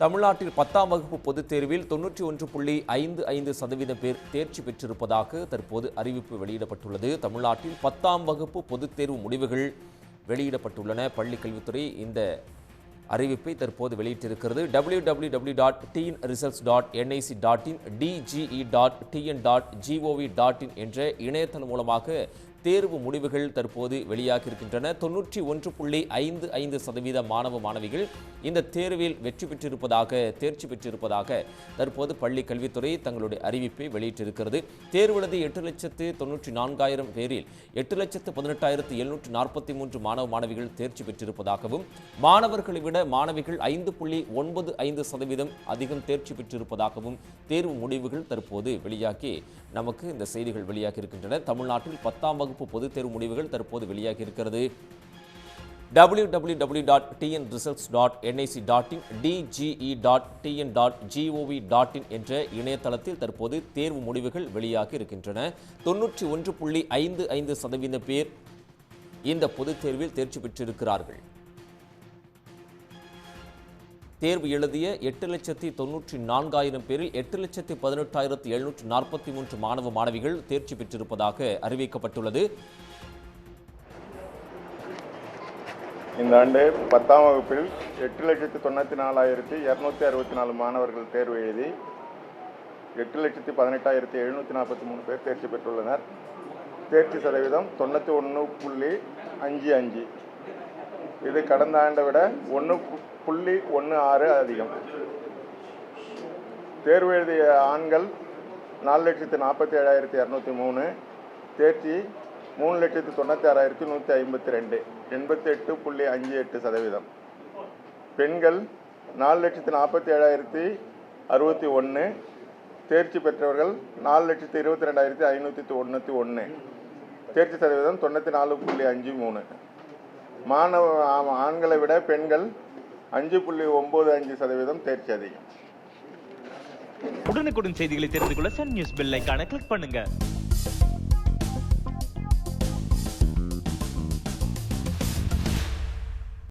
தமிழ்நாட்டில் பத்தாம் வகுப்பு பொதுத் தேர்வில் தொன்னூற்றி ஒன்று புள்ளி ஐந்து ஐந்து சதவீதம் பேர் தேர்ச்சி பெற்றிருப்பதாக தற்போது அறிவிப்பு வெளியிடப்பட்டுள்ளது. தமிழ்நாட்டில் பத்தாம் வகுப்பு பொதுத் தேர்வு முடிவுகள் வெளியிடப்பட்டுள்ளன. பள்ளிக் கல்வித்துறை இந்த அறிவிப்பை தற்போது வெளியிட்டிருக்கிறது. W W W dot TN results dot NIC dot in DGE dot TN dot GOV dot in என்ற இணையதளம் மூலமாக தேர்வு முடிவுகள் தற்போது வெளியாகி இருக்கின்றன தொன்னூற்றி ஒன்று புள்ளி ஐந்து ஐந்து சதவீத மாணவ மாணவிகள் இந்த தேர்வில் வெற்றி பெற்றிருப்பதாக தேர்ச்சி பெற்றிருப்பதாக தற்போது பள்ளி கல்வித்துறை தங்களுடைய அறிவிப்பை வெளியிட்டிருக்கிறது. தேர்வு எட்டு லட்சத்து தொன்னூற்றி நான்காயிரம் பேரில் எட்டு லட்சத்து பதினெட்டாயிரத்து எழுநூற்று நாற்பத்தி மூன்று மாணவ மாணவிகள் தேர்ச்சி பெற்றிருப்பதாகவும் மாணவர்களை விட மாணவிகள் ஐந்து புள்ளி ஒன்பது ஐந்து சதவீதம் அதிகம் தேர்ச்சி பெற்றிருப்பதாகவும் தேர்வு முடிவுகள் தற்போது வெளியாகி நமக்கு இந்த செய்திகள் வெளியாகி இருக்கின்றன தமிழ்நாட்டில் பத்தாம் வகுப்பு பொதுத் தேர்வு முடிவுகள் தற்போது வெளியாகி இருக்கிறது. W W W dot TN results dot NIC dot in DGE dot TN dot GOV dot in என்ற இணையதளத்தில் தற்போது தேர்வு முடிவுகள் வெளியாகி இருக்கின்றன. தொன்னூற்றி ஒன்று புள்ளி ஐந்து ஐந்து சதவீத பேர் இந்த பொதுத் தேர்வில் தேர்ச்சி பெற்றிருக்கிறார்கள். தேர்வு எழுதிய எட்டு லட்சத்தி தொன்னூற்றி நான்காயிரம் பேரில் எட்டு லட்சத்தி பதினெட்டாயிரத்தி எழுநூற்றி நாற்பத்தி மூன்று மாணவ மாணவிகள் தேர்ச்சி பெற்றிருப்பதாக அறிவிக்கப்பட்டுள்ளது. இந்த ஆண்டு பத்தாம் வகுப்பில் எட்டு லட்சத்தி தொண்ணூற்றி நாலாயிரத்தி இரநூத்தி அறுபத்தி நாலு மாணவர்கள் தேர்வு எழுதி எட்டு லட்சத்தி பதினெட்டாயிரத்தி எழுநூற்றி நாற்பத்தி மூணு பேர் தேர்ச்சி பெற்றுள்ளனர். தேர்ச்சி சதவீதம் தொண்ணூற்றி ஒன்று புள்ளி அஞ்சு அஞ்சு. இது கடந்த ஆண்டை விட ஒன்று புள்ளி ஒன்று ஆறு அதிகம். தேர்வு எழுதிய ஆண்கள் நாலு லட்சத்தி நாற்பத்தி ஏழாயிரத்தி இரநூத்தி மூணு தேர்ச்சி மூணு லட்சத்தி தொண்ணூற்றி ஆறாயிரத்தி நூற்றி ஐம்பத்தி ரெண்டு எண்பத்தி எட்டு புள்ளி அஞ்சு எட்டு சதவீதம். பெண்கள் நாலு லட்சத்தி நாற்பத்தி ஏழாயிரத்தி அறுபத்தி ஒன்று தேர்ச்சி பெற்றவர்கள் நாலு லட்சத்தி இருபத்தி ரெண்டாயிரத்தி ஐநூற்றி தொண்ணூற்றி ஒன்று தேர்ச்சி சதவீதம் தொண்ணூற்றி நாலு புள்ளி அஞ்சு மூணு. மாணவ ஆண்களை விட பெண்கள் அஞ்சு புள்ளி ஒன்பது அஞ்சு சதவீதம் தேர்ச்சி அதிகம். உடனுக்குடன் செய்திகளை தெரிந்து கொள்ள சன் நியூஸ் பெல் ஐக்கான கிளிக் பண்ணுங்க.